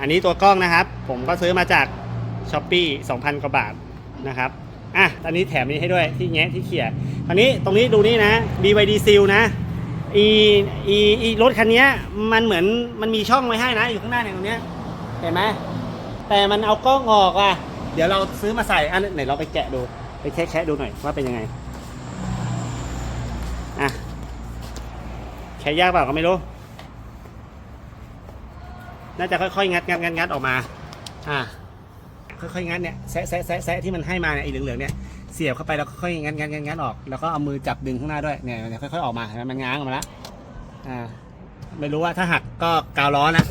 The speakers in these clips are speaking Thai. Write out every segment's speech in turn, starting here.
อันนี้ตัวกล้องนะครับ ผมก็ซื้อมาจากช้อปปี้2,000 กว่าบาทนะครับ อะตอนนี้แถมนี้ให้ด้วยที่แงะที่เขี่ยคราวนี้ตรงนี้ดูนี่นะ BYD Seal นะอีอีอีรถคันนี้มันเหมือนมันมีช่องไว้ให้นะ อยู่ข้างหน้าเนี่ยตรงเนี้ยเห็นไหมแต่มันเอากล้องออกอะ เดี๋ยวเราซื้อมาใส่อันไหนเราไปแกะดู ไปแคะๆดูหน่อยว่าเป็นยังไง อะแคะยากเปล่าก็ไม่รู้ น่าจะค่อยๆงัดงัดงัดงัดออกมา อ่า ค่อยๆงัดเนี่ยแซะแซะแซะแซะที่มันให้มาเนี่ยไอ้เหลืองๆเนี่ยเสียบเข้าไปแล้วค่อยๆงัดงัดงัดงัดออก แล้วก็เอามือจับดึงข้างหน้าด้วยเนี่ยค่อยๆออกมาเห็นไหมมันง้างออกมาแล้วอ่า ไม่รู้ว่าถ้าหักก็กาวล้อนะ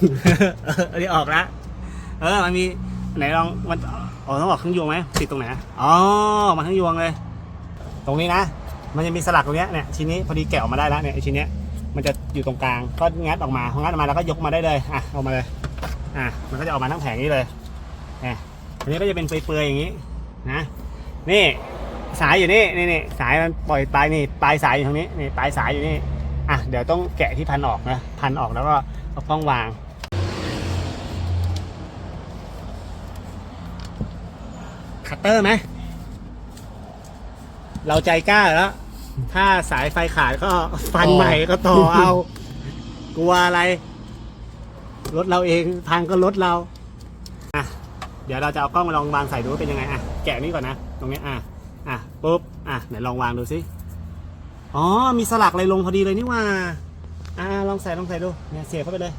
อันนี้ออกล้วเออมันมีไหนลองมันอ๋อต้องออกเครื่องยวงไหมติดตรงไหนอ๋อมาเครื่องยวงเลย ตรงนี้นะมันจะมีสลักตรงเนี้ยเนี่ยชิ้นนี้พอดีแกะออกมาได้แล้วเนี่ยชิ้นเนี้ยมันจะอยู่ตรงกลางก็งัดออกมาพองัดออกมาแล้วก็ยกมาได้เลยอะเอามาเลย อะมันก็จะออกมาทั้งแผงนี้เลยเนี่ยอันนี้ก็จะเป็นเปลือยๆอย่างนี้นะนี่สายอยู่นี่นี่นี่สายมันปล่อยปลายนี่ปลายสายอยู่ตรงนี้นี่ปลายสายอยู่นี่อะเดี๋ยวต้องแกะที่พันออกนะพันออกแล้วก็เอากล้องวางคัตเตอร์ไหมเราใจกล้าแล้ว ถ้าสายไฟขาดก็ฟันใหม่ก็ต่อเอา กลัวอะไร รถเราเองพังก็รถเราอะเดี๋ยวเราจะเอากล้องมาลองวางใส่ดูว่าเป็นยังไงอะแกะนี่ก่อนนะตรงนี้อะอะปุ๊บอะไหนลองวางดูสิอ๋อมีสลักอะไรลงพอดีเลยนี่ว่าอ่าลองใส่ลองใส่ดูเนี่ยเสียบเข้าไปเลย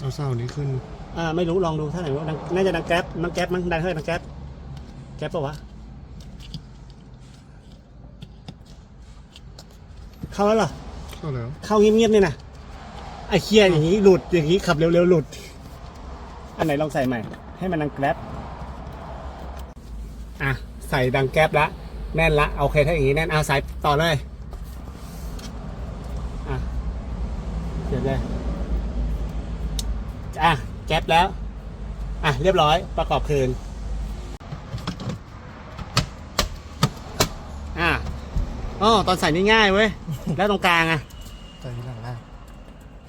เอาเสานี้ขึ้นอ่าไม่รู้ลองดูถ้าไหนว่าดังน่าจะดังแก๊ปดังแก๊ปมั้งดังเท่าไหร่ดังแก๊ปแก๊ปปะวะเข้าแล้วเหรอเข้าแล้วเข้าเงียบๆเนี่ยนะ ไอ้เคียอย่างนี้หลุดอย่างนี้ขับเร็วๆหลุด อันไหนลองใส่ใหม่ ให้มันดังแกร็บอะใส่ดังแกร็บละแน่นละโอเคถ้าอย่างนี้แน่นเอาสายต่อเลยอะเสียบเลยอะแก๊ปแล้วอะเรียบร้อยประกอบคืนอะอ๋อตอนใส่นี่ง่ายเว้ยแล้วตรงกลางอะใจหลังล่าง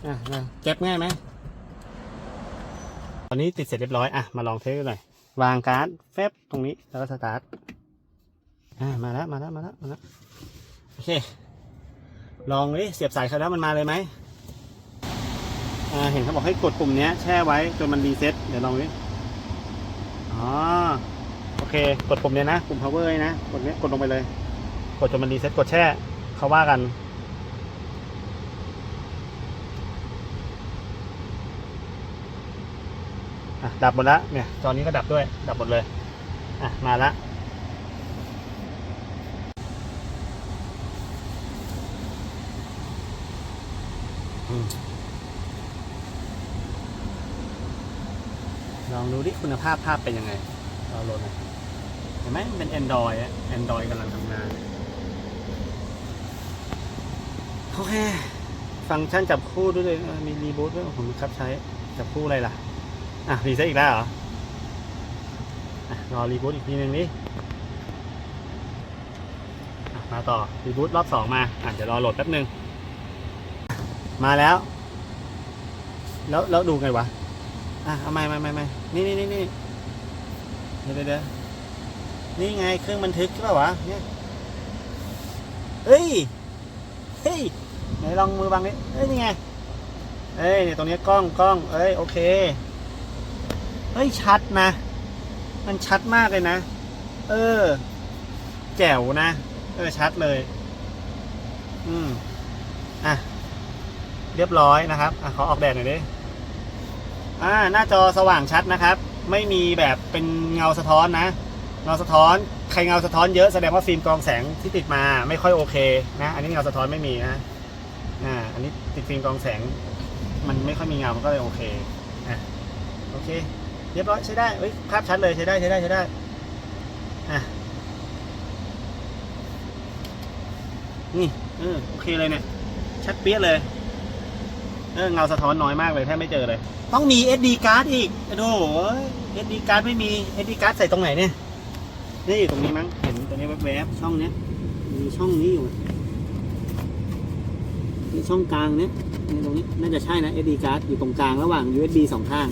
อะนะเก็บง่ายไหม ตอนนี้ติดเสร็จเรียบร้อย อะ มาลองเทสหน่อย วางการ์ดแฟบตรงนี้ แล้วก็สตาร์ท อะมาแล้ว มาแล้ว มาแล้ว มาแล้ว โอเค ลองดิเสียบสายเขาแล้วมันมาเลยไหมอ่า เห็นเขาบอกให้กดปุ่มเนี้ยแช่ไว้จนมันรีเซ็ต เดี๋ยวลองดิ อ๋อ โอเค กดปุ่มเนี้ยนะ ปุ่ม power นะ กดเนี้ย กดลงไปเลย กดจนมันรีเซ็ต กดแช่ เขาว่ากัน อะดับหมดละเนี่ยจอนี้ก็ดับด้วย ดับหมดเลยอะมาละอืมลองดูดิคุณภาพภาพเป็นยังไงเราโหลดหน่อยเห็นไหมมันเป็น Android อะ Android กำลังทำงาน โอเค ฟังก์ชันจับคู่ด้วยเลยเออมีรีบูตด้วยผมครับใช้จับคู่อะไรล่ะ อะรีเซ็ตอีกแล้วเหรออะรอรีบูตอีกทีหนึ่งดิอ่มาต่อรีบูตรอบสองมาอะเดี๋ยวรอโหลดแป๊บหนึง มาแล้ว แล้วแล้วดูไงวะอะเอาไม่ไม่ไม่ไม่นี่นี่นี่นี่เดี๋ยวเดี๋ยวเดี๋ยวนี่ไงเครื่องบันทึกใช่ป่าวะเนี่ยเฮ้ยเฮ้ยไหนลองมือบังดิเอ้ยนี่ไงเอ้ยเนี่ยตรงนี้กล้องกล้องเอ้ยโอเค เฮ้ยชัดนะ มันชัดมากเลยนะ เออ แจ๋วนะ เออชัดเลย อืมอะ เรียบร้อยนะครับ อะขอออกแดดหน่อยดิ อ่า หน้าจอสว่างชัดนะครับ ไม่มีแบบเป็นเงาสะท้อนนะ เงาสะท้อน ใครเงาสะท้อนเยอะแสดงว่าฟิล์มกรองแสงที่ติดมาไม่ค่อยโอเค นะ อันนี้เงาสะท้อนไม่มีนะ อ่า อันนี้ติดฟิล์มกรองแสง มันไม่ค่อยมีเงา มันก็เลยโอเค อะ โอเค เรียบร้อยใช้ได้เฮ้ยภาพชัดเลยใช้ได้ใช้ได้ใช้ได้อะนี่เออโอเคเลยเนี่ย ชัดเปี้ยเลย เออเงาสะท้อนน้อยมากเลยแทบไม่เจอเลย ต้องมี SD card อีกโอ้โห SD card ไม่มี SD card ใส่ตรงไหนเนี่ย นี่อยู่ตรงนี้มั้ง เห็นตรงนี้แวบๆช่องเนี้ย มีช่องนี้อยู่นี่ช่องกลางเนี้ยนี่ตรงนี้น่าจะใช่นะ SD card อยู่ตรงกลางระหว่าง USB สองข้าง